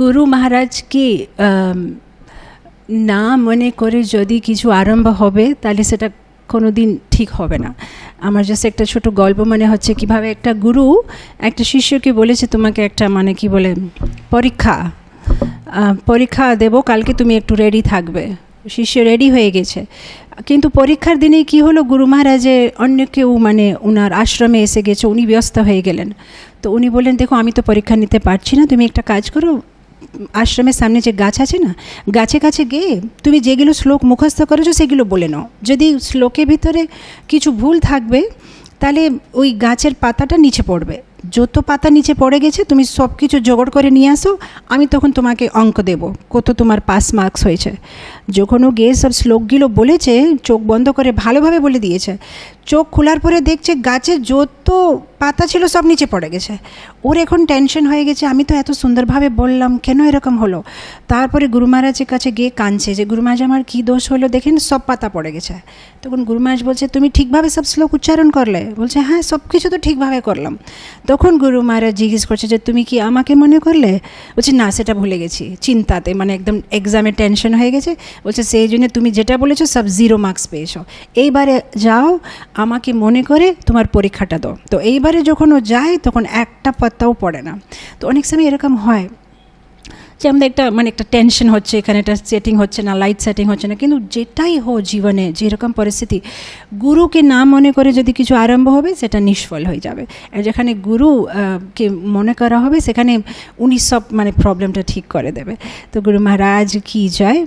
গুরু মহারাজকে না মনে করে যদি কিছু আরম্ভ হবে, তাহলে সেটা কোনো দিন ঠিক হবে না। আমার জাস্ট একটা ছোট গল্প মনে হচ্ছে, কীভাবে একটা গুরু একটা শিষ্যকে বলেছে, তোমাকে একটা মানে কি বলে, পরীক্ষা পরীক্ষা দেব, কালকে তুমি একটু রেডি থাকবে। শিষ্য রেডি হয়ে গেছে। কিন্তু পরীক্ষার দিনে কি হলো, গুরু মহারাজে অন্য কেউ মানে ওনার আশ্রমে এসে গেছে, উনি ব্যস্ত হয়ে গেলেন। তো উনি বললেন, দেখো, আমি তো পরীক্ষা নিতে পারছি না, তুমি একটা কাজ করো আশ্রমের সামনে যে গাছ আছে না, গাছে কাছে গিয়ে তুমি যেগুলো শ্লোক মুখস্থ করেছ সেগুলো বলে নাও। যদি শ্লোকের ভিতরে কিছু ভুল থাকবে, তাহলে ওই গাছের পাতাটা নিচে পড়বে। যত পাতা নিচে পড়ে গেছে, তুমি সব কিছু জোগাড় করে নিয়ে আসো, আমি তখন তোমাকে অঙ্ক দেব, কত তোমার পাস মার্কস হয়েছে। যখন ও গিয়ে সব শ্লোকগুলো বলেছে, চোখ বন্ধ করে ভালোভাবে বলে দিয়েছে, চোখ খোলার পরে দেখছে গাছে যত পাতা ছিল সব নিচে পড়ে গেছে। ওর এখন টেনশন হয়ে গেছে, আমি তো এত সুন্দরভাবে বললাম, কেন এরকম হলো? তারপরে গুরু মহারাজের কাছে গিয়ে কাঁদছে যে, গুরু মহারাজ, আমার কী দোষ হলো? দেখেন সব পাতা পড়ে গেছে। তখন গুরু মহারাজ বলছে, তুমি ঠিকভাবে সব শ্লোক উচ্চারণ করলে? বলছে হ্যাঁ সব কিছু তো ঠিকভাবে করলাম। তখন গুরু মহারাজ জিজ্ঞেস করছে যে, তুমি কি আমাকে মনে করলে? বলছে, না, সেটা ভুলে গেছি, চিন্তাতে মানে একদম এক্সামে টেনশন হয়ে গেছে। বলছে, সেই জন্য তুমি যেটা বলেছ, সব জিরো মার্কস পেয়েছ। এইবারে যাও, আমাকে মনে করে তোমার পরীক্ষাটা দাও। তো এইবারে যখন ও যায়, তখন একটা পাত্তাও পড়ে না। তো অনেক সময় এরকম হয় যে আমাদের একটা মানে একটা টেনশন হচ্ছে, এখানে একটা সেটিং হচ্ছে না লাইট সেটিং হচ্ছে না। কিন্তু যেটাই হো জীবনে যেরকম পরিস্থিতি, গুরুকে না মনে করে যদি কিছু আরম্ভ হবে, সেটা নিষ্ফল হয়ে যাবে। যেখানে গুরু কে মনে করা হবে, সেখানে উনি সব মানে প্রবলেমটা ঠিক করে দেবে। তো গুরু মহারাজ কি জয়